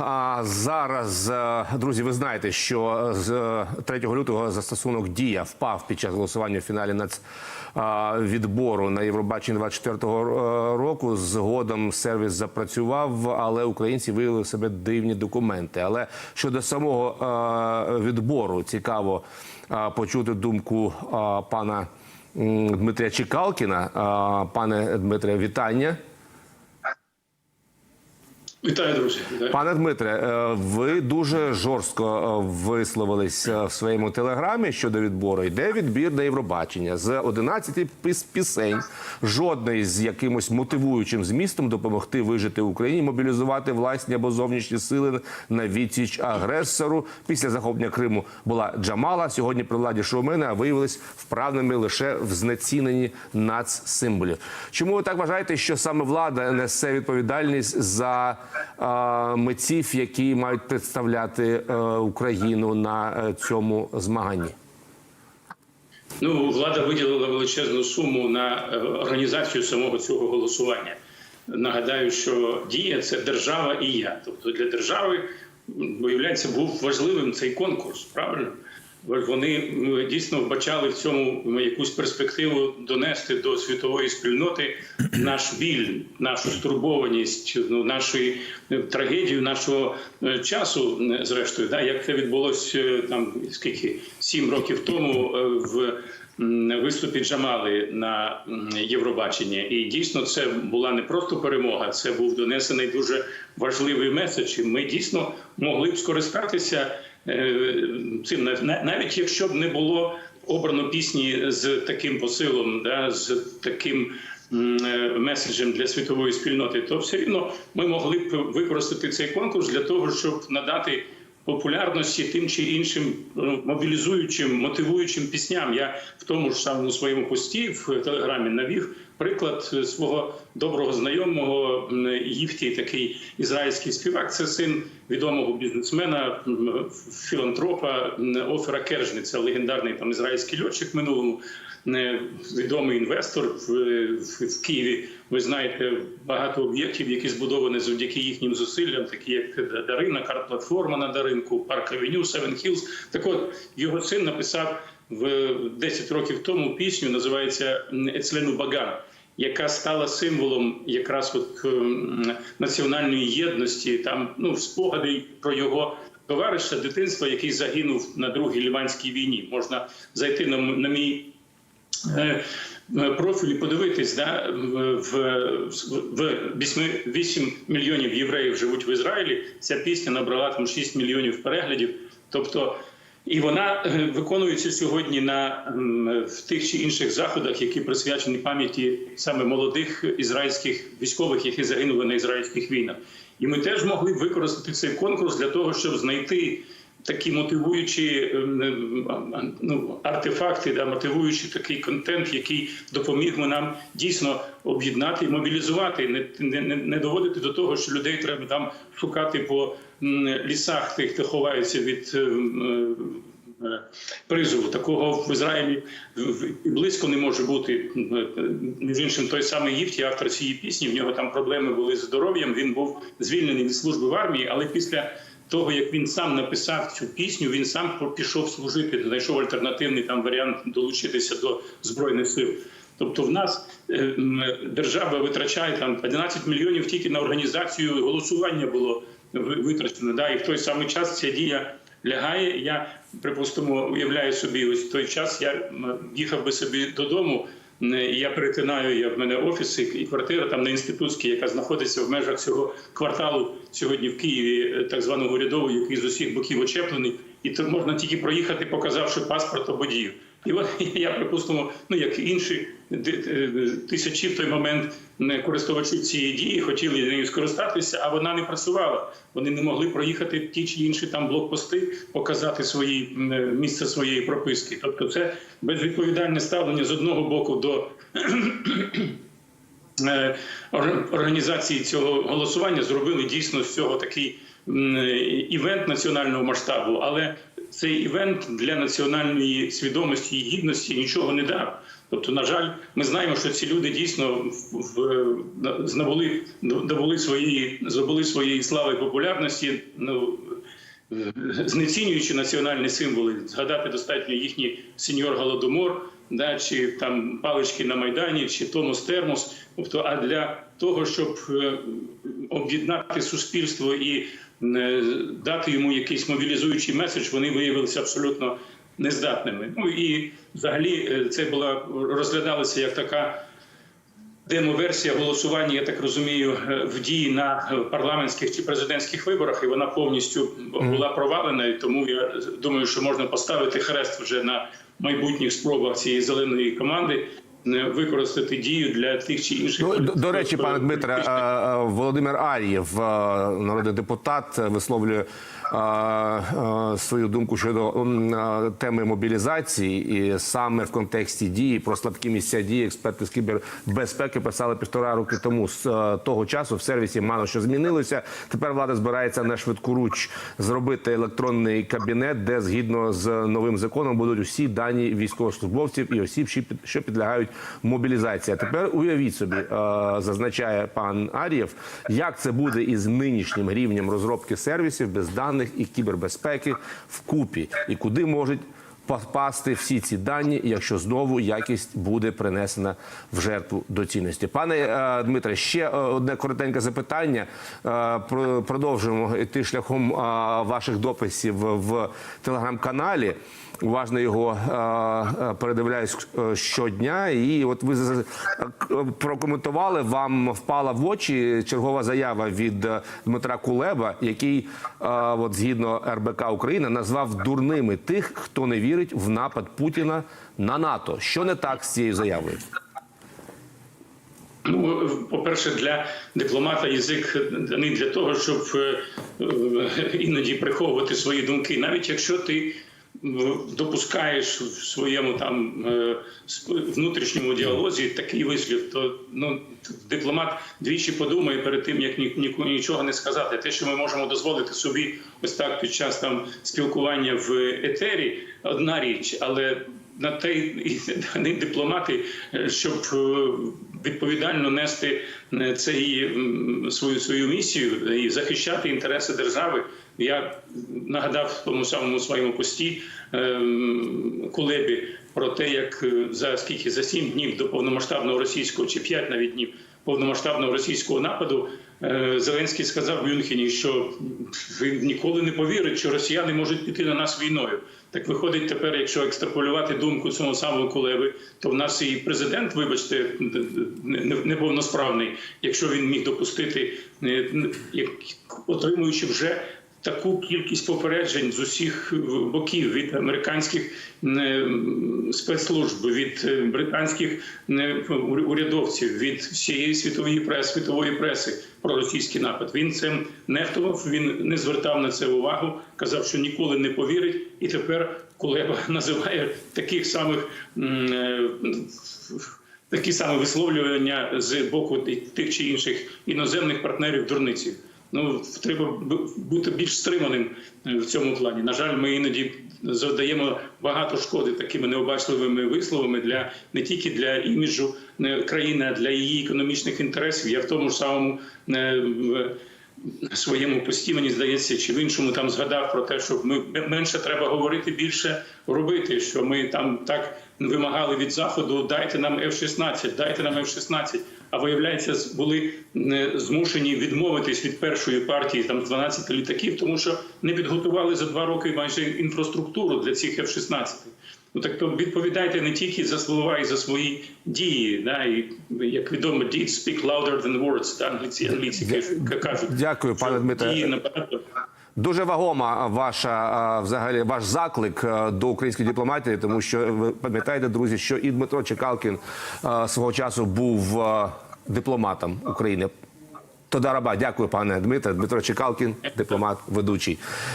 А зараз, е, друзі, ви знаєте, що з е, 3 лютого застосунок дія впав під час голосування в фіналі нацвідбору на Євробаченні 24-го року. Згодом сервіс запрацював, але українці виявили в себе дивні документи. Але щодо самого е, відбору цікаво е, почути думку е, пана Дмитрія Чекалкіна. Е, Пане Дмитре, вітання. Вітаю, друзі. Вітаю. Пане Дмитре, е, ви дуже жорстко е, висловились е, в своєму телеграмі щодо відбору. Йде відбір на Євробачення з 11 піс- пісень, жодної з якимось мотивуючим змістом допомогти вижити Україні, мобілізувати власні або зовнішні сили на відсіч агресору. Після захоплення Криму була Джамала. Сьогодні при владі шоумени, а виявились вправними лише в знеціненні нацсимволів. Чому ви так вважаєте, що саме влада несе відповідальність за митців, які мають представляти е, Україну на е, цьому змаганні? Ну, влада виділила величезну суму на е, організацію самого цього голосування. Нагадаю, що дія це держава і я. Тобто для держави, виявляється, був важливим цей конкурс. Правильно? Вони дійсно вбачали в цьому якусь перспективу донести до світової спільноти наш біль, нашу стурбованість, ну, нашу е, трагедію нашого е, часу, зрештою, да, як це відбулося е, там скільки сім років тому в виступі Джамали на м, Євробаченні. І дійсно це була не просто перемога, це був донесений дуже важливий меседж. І ми дійсно могли б скористатися е, цим, на- навіть якщо б не було обрано пісні з таким посилом, да, з таким. е, Меседжем для світової спільноти, то все рівно ми могли б використати цей конкурс для того, щоб надати популярності тим чи іншим ну, мобілізуючим, мотивуючим пісням. Я в тому ж самому своєму пості в телеграмі навів приклад е, свого доброго знайомого Їфті, такий ізраїльський співак. Це син відомого бізнесмена, філантропа Офера Кержниця, легендарний там ізраїльський льотчик минулому. Відомий інвестор в, в, в Києві. Ви знаєте багато об'єктів, які збудовані завдяки їхнім зусиллям, такі як Дарина, карт-платформа на Даринку, Парк Авеню, Севен Хілз. Так от його син написав в 10 років тому пісню, називається Ецлену Баган, яка стала символом якраз от ем, національної єдності. Там ну спогади про його. Товариша дитинства, який загинув на другій ліванській війні, можна зайти на, на мій е, е, профіль і подивитись, да, в, в, в 8, 8 мільйонів євреїв живуть в Ізраїлі. Ця пісня набрала там 6 мільйонів переглядів. Тобто, і вона е, виконується сьогодні на в тих чи інших заходах, які присвячені пам'яті саме молодих ізраїльських військових, які загинули на ізраїльських війнах. І ми теж могли використати цей конкурс для того, щоб знайти такі мотивуючі ем, ну, артефакти, да, мотивуючий такий контент, який допоміг нам дійсно об'єднати і мобілізувати, не, не, не- доводити до того, що людей треба там шукати по лісах, тих, хто ховаються від. ем, е, Призову такого в Ізраїлі близько не може бути. Між іншим, той самий Євті, автор цієї пісні. В нього там проблеми були з здоров'ям. Він був звільнений від служби в армії, але після того, як він сам написав цю пісню, він сам пішов служити, знайшов альтернативний там варіант долучитися до збройних сил. Тобто, в нас е, держава витрачає там 11 мільйонів тільки на організацію голосування було витрачено. Да, і в той самий час ця дія лягає. Я припустимо, уявляю собі, ось в той час я їхав би собі додому. І Я перетинаю, я в мене офіс і і квартира там на інститутській, яка знаходиться в межах цього кварталу сьогодні в Києві, е, так званого урядового, який з усіх боків очеплений, і то можна тільки проїхати, показавши паспорт або дію. І от я припустимо, ну як інші е, тисячі в той момент користувачів цієї дії хотіли нею скористатися, а вона не працювала. Вони не могли проїхати ті чи інші там блокпости, показати свої е, місце своєї прописки. Тобто, це безвідповідальне ставлення з одного боку до е, організації цього голосування зробили дійсно з цього такий івент національного масштабу, але цей івент для національної свідомості і гідності нічого не дав. Тобто, на жаль, ми знаємо, що ці люди дійсно в, в, добули своєї, здобули своєї слави і популярності. Ну, знецінюючи національні символи, згадати достатньо їхній сеньор Голодомор, да, чи там палички на Майдані, чи Томос Термос. Тобто, а для того, щоб е, об'єднати суспільство і дати йому якийсь мобілізуючий меседж, вони виявилися абсолютно нездатними. Ну і взагалі е, це була розглядалося як така. Демо-версія голосування, я так розумію, е, в дії на е, парламентських чи президентських виборах, і вона повністю була провалена. І тому я думаю, що можна поставити хрест вже на майбутніх спробах цієї зеленої команди е, використати дію для тих чи інших. Ну, до, до речі, пане Дмитре, Володимир Арієв, народний депутат, висловлює свою думку щодо е, теми мобілізації, і саме в контексті дії про слабкі місця дії експерти з кібербезпеки писали півтора роки тому. З е, того часу в сервісі мало що змінилося. Тепер влада збирається на швидку руч зробити електронний кабінет, де згідно з новим законом будуть усі дані військовослужбовців і осіб, що під- що підлягають мобілізації. Тепер уявіть собі, е, зазначає пан Арієв, як це буде із нинішнім рівнем розробки сервісів без даних і кібербезпеки вкупі, і куди можуть попасти всі ці дані, якщо знову якість буде принесена в жертву доцільності. Пане е, Дмитре, ще е, одне коротеньке запитання. Е, про- продовжуємо йти шляхом ваших дописів в телеграм-каналі. Уважно його передивляюсь щодня, і от ви прокоментували. Вам впала в очі чергова заява від Дмитра Кулеба, який, от згідно РБК Україна, назвав дурними тих, хто не вірить в напад Путіна на НАТО. Що не так з цією заявою? Ну, по-перше, для дипломата язик не для того, щоб е, е, іноді приховувати свої думки, навіть якщо ти допускаєш в своєму там е, внутрішньому діалозі такий вислів, то ну дипломат двічі подумає перед тим, як ні, ні- нічого не сказати. Те, що ми можемо дозволити собі ось так під час там спілкування в етері, одна річ, але на те не дипломати, е, щоб е, відповідально нести цей свою свою місію і захищати інтереси держави. Я нагадав в тому самому своєму пості е, Кулебі про те, як е, за скільки за сім днів до повномасштабного російського чи п'ять навіть днів повномасштабного російського нападу е, Зеленський сказав в Мюнхені, що він ніколи не повірить, що росіяни можуть піти на нас війною. Так виходить тепер, якщо екстраполювати думку цього самого Кулеби, то в нас і президент, вибачте, не- не- неповносправний, якщо він міг допустити, е, отримуючи вже таку кількість попереджень з усіх боків від американських спецслужб, від е, британських урядовців, від всієї світової преси, світової преси про російський напад. Він цим нехтував, він не звертав на це увагу, казав, що ніколи не повірить, і тепер Кулеба називає таких самих. е, Такі саме висловлювання з боку тих чи інших іноземних партнерів дурниці. Ну треба бу- бути більш стриманим е, в цьому плані. На жаль, ми іноді завдаємо багато шкоди такими необачливими висловами для не тільки для іміджу е, країни, а для її економічних інтересів. Я в тому ж самому е, своєму пості, мені здається, чи в іншому там згадав про те, що ми менше треба говорити, більше робити. Що ми там так вимагали від заходу, дайте нам F-16, дайте нам F-16. А виявляється, були е, змушені відмовитись від першої партії там 12 літаків, тому що не підготували за два роки майже інфраструктуру для цих F-16. Ну так то відповідайте не тільки за слова і за свої дії. Да, і як відомо, deeds speak louder than words. Да, англійці англійці кажуть-. Дякую, пане що Дмитре. дії набагато Дуже вагома ваша взагалі ваш заклик до української дипломатії, тому що ви пам'ятаєте, друзі, що і Дмитро Чекалкін свого часу був а, дипломатом України. Тодараба, дякую, пане Дмитре. Дмитро Чекалкін, дипломат, ведучий.